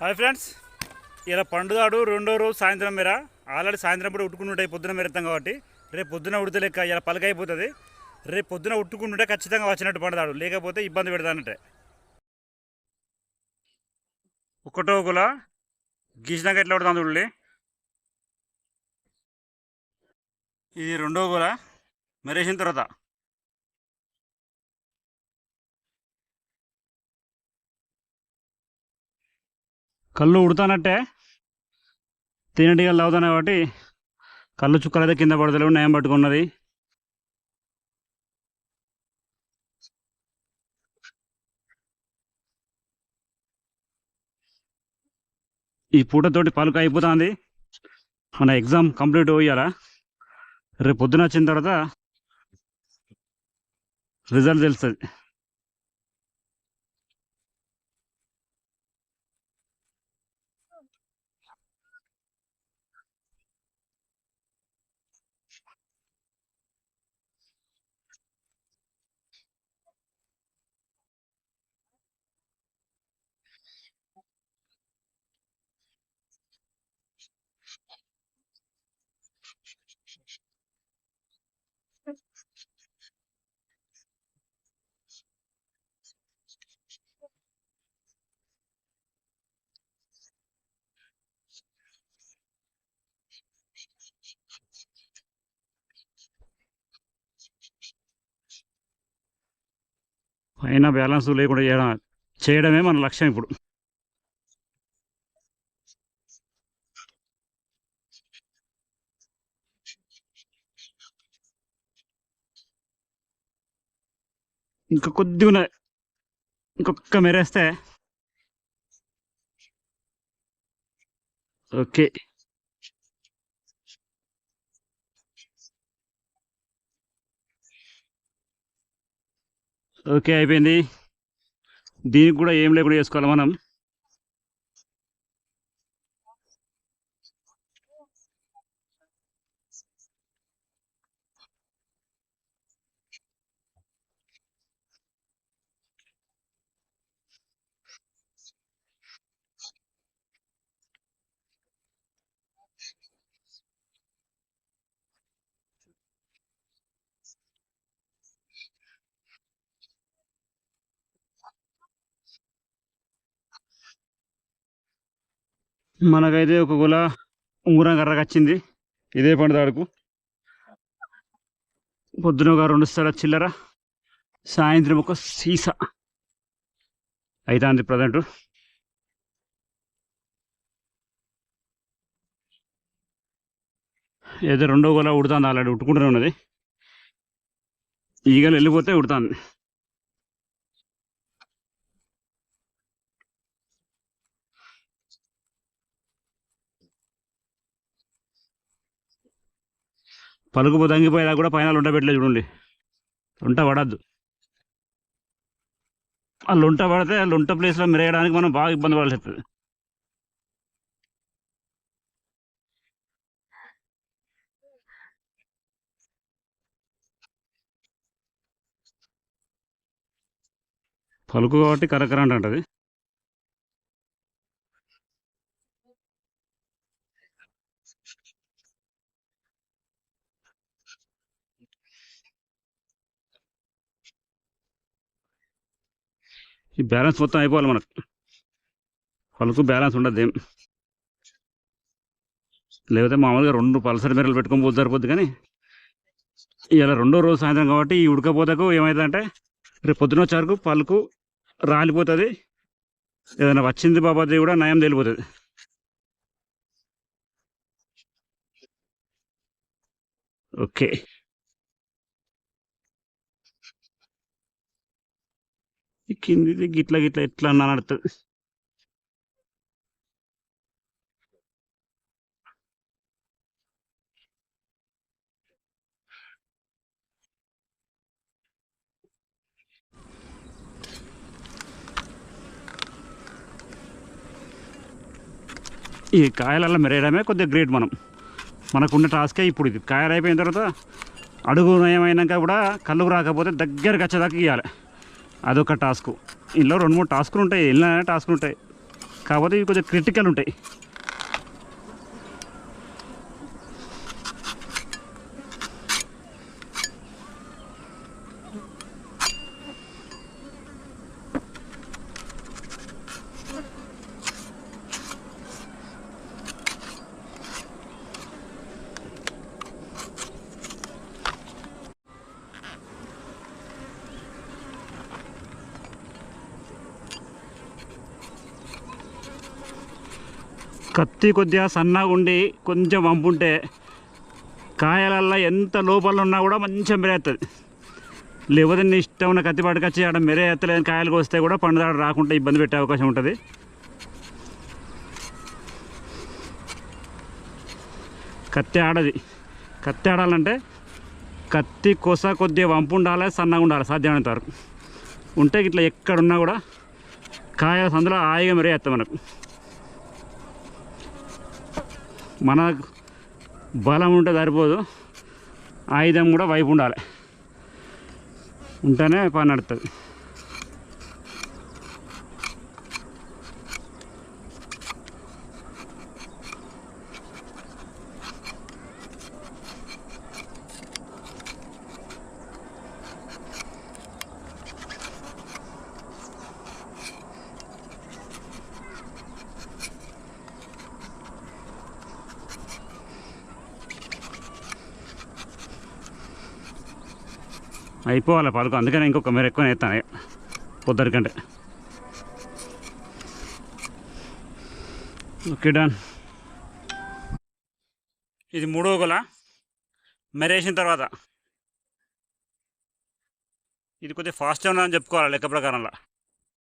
Hi friends ఇలా పండుగాడు రెండో రోజు సాయంత్రం మేర ఆల్రెడీ సాయంత్రం పూట ఉట్టుకుంటుంటాయి పొద్దున మెరుతాం కాబట్టి రేపు పొద్దున ఉడితే లెక్క ఇలా పలకైపోతుంది రేపు పొద్దున ఉట్టుకుంటుంటే ఖచ్చితంగా వచ్చినట్టు పండుదాడు లేకపోతే ఇబ్బంది పెడతానంటే. ఒకటో ఒకల గీసినాక ఎట్లా పడుతుంది చూడండి ఇది రెండో గోల మెరేసిన తర్వాత. కళ్ళు ఉడతానంటే తినటి కళ్ళు అవుతాయి కాబట్టి కళ్ళు చుక్కలు అయితే కింద పడతలేవు నయం పట్టుకున్నది. ఈ పూటతోటి పలుకు అయిపోతుంది. మన ఎగ్జామ్ కంప్లీట్ అయ్యారా? రేపు పొద్దున వచ్చిన తర్వాత రిజల్ట్ తెలుస్తుంది. పైన బ్యాలెన్స్ లేకుండా చేయడం చేయడమే మన లక్ష్యం ఇప్పుడు. ఇంకా కొద్దిగా ఉన్నది ఇంకొక మెరేస్తే. ఓకే. ఓకే అయిపోయింది. దీనికి కూడా ఏం లేకుండా చేసుకోవాలి మనం. మనకైతే ఒక గుల ఉంగరం కర్రకు వచ్చింది. ఇదే పండుదాడుకు పొద్దున ఒక రెండు స్థల చిల్లర సాయంత్రం ఒక సీసా. అవుతుంది ప్రజెంట్. ఏదో రెండో గోల ఉడుతుంది ఆల్రెడీ ఉట్టుకుంటూనే ఉన్నది. ఈగలు వెళ్ళిపోతే ఉడుతుంది. పలుకు తంగిపోయేలా కూడా పైన లొంట పెట్టలేదు చూడండి. లుంట పడద్దు. ఆ లుంట పడితే లొంట లుంట ప్లేస్లో మెరగడానికి మనం బాగా ఇబ్బంది పడాల్సి వస్తుంది. పలుకు కాబట్టి కరకర అంటుంది ఈ బ్యాలెన్స్ మొత్తం అయిపోవాలి మనకు. పలుకు బ్యాలెన్స్ ఉండదు ఏం. లేకపోతే మామూలుగా రెండు పల్సర్ మెరలు పెట్టుకొని పోతే సరిపోద్ది కానీ ఇలా రెండో రోజు సాయంత్రం కాబట్టి ఈ ఉడకపోతకు ఏమవుతుందంటే రేపు పొద్దున వచ్చేవరకు పలుకు రాలిపోతుంది. ఏదైనా వచ్చింది బాబాది కూడా నయం తేలిపోతుంది. ఓకే. కింది గిట్ల గిట్ల ఎట్లా అన్నా నడుతుంది ఈ కాయలలో మెరేయడమే కొద్దిగా గ్రేట్ మనం. మనకున్న టాస్కే ఇప్పుడు ఇది. కాయలు అయిపోయిన తర్వాత అడుగు నయమైనాక కూడా కళ్ళు రాకపోతే దగ్గరకు వచ్చేదాకా ఇవ్వాలి అదొక టాస్క్. ఇందులో రెండు మూడు టాస్కులు ఉంటాయి ఎన్నైనా టాస్కులు ఉంటాయి. కాకపోతే ఇవి కొంచెం క్రిటికల్ ఉంటాయి. కత్తి కొద్దిగా సన్నగా ఉండి కొంచెం వంపుంటే కాయలల్లో ఎంత లోపల ఉన్నా కూడా మంచిగా మెరేస్తుంది లేకపోతే నీ ఇష్టం ఉన్న కత్తి పట్టుకొచ్చి ఆడ మెరే ఎత్తలేని కాయలు కోస్తే కూడా పండుదాడు రాకుండా ఇబ్బంది పెట్టే అవకాశం ఉంటుంది. కత్తి ఆడది. కత్తి ఆడాలంటే కత్తి కొస కొద్దిగా వంపు ఉండాలి సన్నగా ఉండాలి సాధ్యమైనంత వరకు. ఉంటే ఇట్లా ఎక్కడున్నా కూడా కాయల సందులో హాయిగా మెరేస్తాం మనకు. మన బలం ఉంటే సరిపోదు. ఆయుధం కూడా వైపు ఉండాలి. ఉంటేనే పని నడుతుంది అయిపోవాలి పదకొండు అందుకని ఇంకొక మీరు ఎక్కువ ఎత్తాను పొద్దురికంటే. ఓకే డన్ ఇది మూడో గొల. మెరేసిన తర్వాత. ఇది కొద్దిగా ఫాస్ట్గా ఉందని చెప్పుకోవాలి లెక్క ప్రకారంలో.